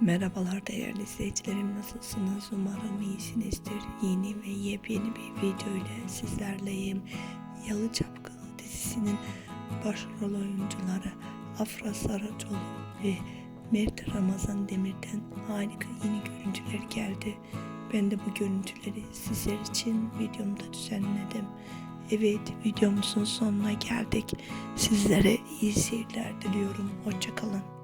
Merhabalar değerli izleyicilerim nasılsınız? Umarım iyisinizdir. Yeni ve yepyeni bir video ile sizlerleyim. Yalı Çapkını dizisinin başrol oyuncuları Afra Saracoğlu ve Mert Ramazan Demir'den harika yeni görüntüler geldi. Ben de bu görüntüleri sizler için videomda düzenledim. Evet videomuzun sonuna geldik. Sizlere iyi seyirler diliyorum. Hoşçakalın.